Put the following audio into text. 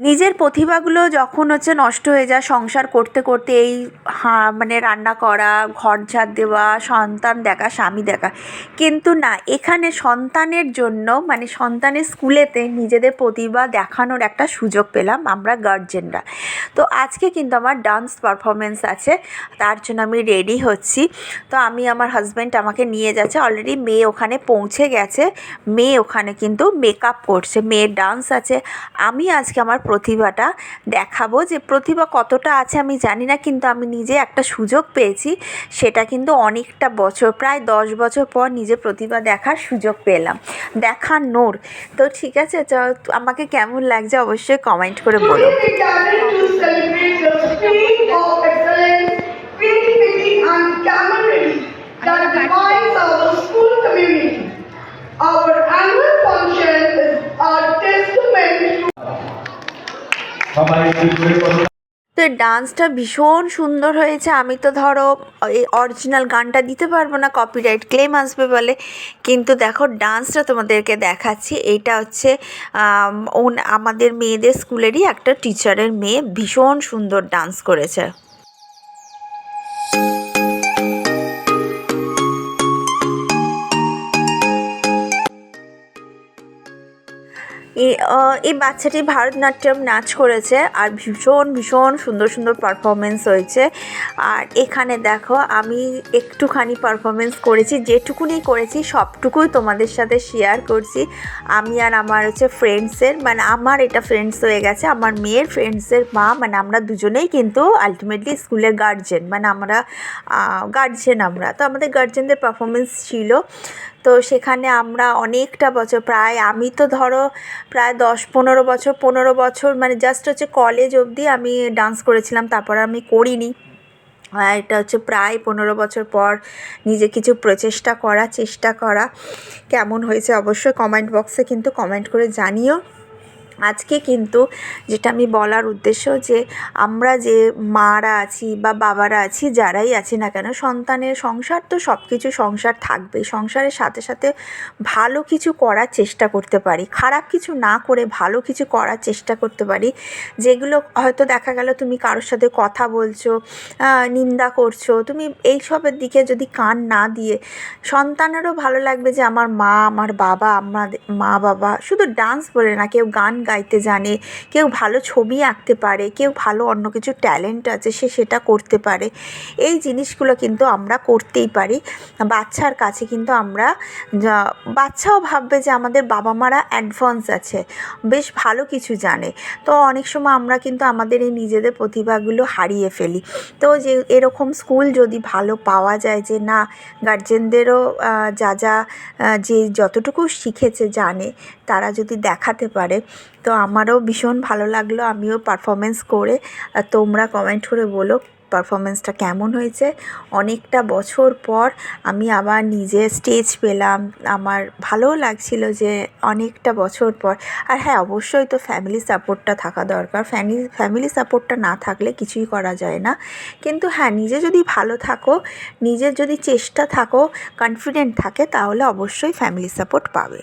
নিজের প্রতিভাগুলো যখন হচ্ছে নষ্ট হয়ে যায় সংসার করতে করতে এই হা মানে রান্না করা ঘর ঝাড় দেওয়া, সন্তান দেখা, স্বামী দেখা, কিন্তু না, এখানে সন্তানের জন্য মানে সন্তানের স্কুলেতে নিজেদের প্রতিভা দেখানোর একটা সুযোগ পেলাম আমরা গার্জেনরা তো আজকে কিন্তু আমার ডান্স পারফরমেন্স আছে, তার জন্য আমি রেডি হচ্ছি। তো আমি আমার হাজব্যান্ড আমাকে নিয়ে যাচ্ছে অলরেডি মেয়ে ওখানে পৌঁছে গেছে, মেয়ে ওখানে কিন্তু মেকআপ করছে, মেয়ের ডান্স আছে। আমি আজকে আমার প্রতিভাটা দেখাবো যে প্রতিভা কতটা আছে আমি জানি না কিন্তু আমি নিজে একটা সুযোগ পেয়েছি সেটা কিন্তু অনেকটা বছর প্রায় দশ বছর পর নিজে প্রতিভা দেখার সুযোগ পেলাম দেখানোর তো ঠিক আছে আমাকে কেমন লাগছে অবশ্যই কমেন্ট করে বলো তো ডান্সটা ভীষণ সুন্দর হয়েছে। আমি তো ধরো এই অরিজিনাল গানটা দিতে পারব না কপিরাইট ক্লেম আসবে বলে। কিন্তু দেখো ডান্সটা তোমাদেরকে দেখাচ্ছি। এটা হচ্ছে আম, আমাদের মেয়েদের স্কুলেরই একটা টিচারের মেয়ে ভীষণ সুন্দর ডান্স করেছে। এই বাচ্চাটি ভারতনাট্যম নাচ করেছে আর ভীষণ ভীষণ সুন্দর সুন্দর পারফরমেন্স হয়েছে। আর এখানে দেখো, আমি একটুখানি পারফরমেন্স করেছি, যেটুকুনি করেছি সবটুকুই তোমাদের সাথে শেয়ার করছি। আমি আর আমার হচ্ছে ফ্রেন্ডসের মানে আমার এটা ফ্রেন্ডস হয়ে গেছে, আমার মেয়ের ফ্রেন্ডসের মা মানে আমরা দুজনেই কিন্তু আলটিমেটলি স্কুলের গার্জেন মানে আমরা গার্জেন আমরা। তো আমাদের গার্জেনদের পারফরমেন্স ছিল। তো সেখানে আমরা অনেকটা বছর, প্রায় আমি তো ধরো প্রায় দশ, পনেরো বছর পনেরো বছর মানে জাস্ট হচ্ছে কলেজ অবধি আমি ডান্স করেছিলাম, তারপর আমি করিনি। এটা হচ্ছে প্রায় পনেরো বছর পর নিজে কিছু প্রচেষ্টা করা, চেষ্টা করা। কেমন হয়েছে অবশ্যই কমেন্ট বক্সে কিন্তু কমেন্ট করে জানিও। আজকে কিন্তু যেটা আমি বলার উদ্দেশ্য যে আমরা যে মারা আছি বা বাবারা আছি, যারাই আছি না কেন, সন্তানের সংসার তো সব কিছু সংসার থাকবে সংসারের সাথে সাথে ভালো কিছু করার চেষ্টা করতে পারি, খারাপ কিছু না করে ভালো কিছু করার চেষ্টা করতে পারি, যেগুলো হয়তো দেখা গেল তুমি কারোর সাথে কথা বলছো নিন্দা করছ, তুমি এইসবের দিকে যদি কান না দিয়ে সন্তানেরও ভালো লাগবে যে আমার মা, আমার বাবা, আমাদের মা বাবা শুধু ডান্স বলে না, কেউ গান গাইতে জানে। কেউ ভালো ছবি আঁকতে পারে, কেউ ভালো অন্য কিছু ট্যালেন্ট আছে, সে সেটা করতে পারে। এই জিনিসগুলো কিন্তু আমরা করতেই পারি। বাচ্চার কাছে কিন্তু আমরা বাচ্চাও ভাববে যে আমাদের বাবা মারা অ্যাডভান্স আছে, বেশ ভালো কিছু জানে। তো অনেক সময় আমরা কিন্তু আমাদের এই নিজেদের প্রতিভাগুলো হারিয়ে ফেলি। তো যে এরকম স্কুল যদি ভালো পাওয়া যায় যে না গার্জেনদেরও যা যা যে যতটুকু শিখেছে, জানে, তারা যদি দেখাতে পারে। তো আমারও ভীষণ ভালো লাগল, আমিও পারফরমেন্স করে তোমরা কমেন্ট করে বলো পারফরমেন্সটা কেমন হয়েছে। অনেকটা বছর পর আমি আবার নিজে স্টেজ পেলাম, আমার ভালোও লাগছিল যে অনেকটা বছর পর। আর হ্যাঁ অবশ্যই তো ফ্যামিলি সাপোর্টটা থাকা দরকার ফ্যামিলি ফ্যামিলি সাপোর্টটা না থাকলে কিছুই করা যায় না। কিন্তু হ্যাঁ নিজে যদি ভালো থাকো, নিজের যদি চেষ্টা থাকো কনফিডেন্ট থাকে, তাহলে অবশ্যই ফ্যামিলি সাপোর্ট পাবে।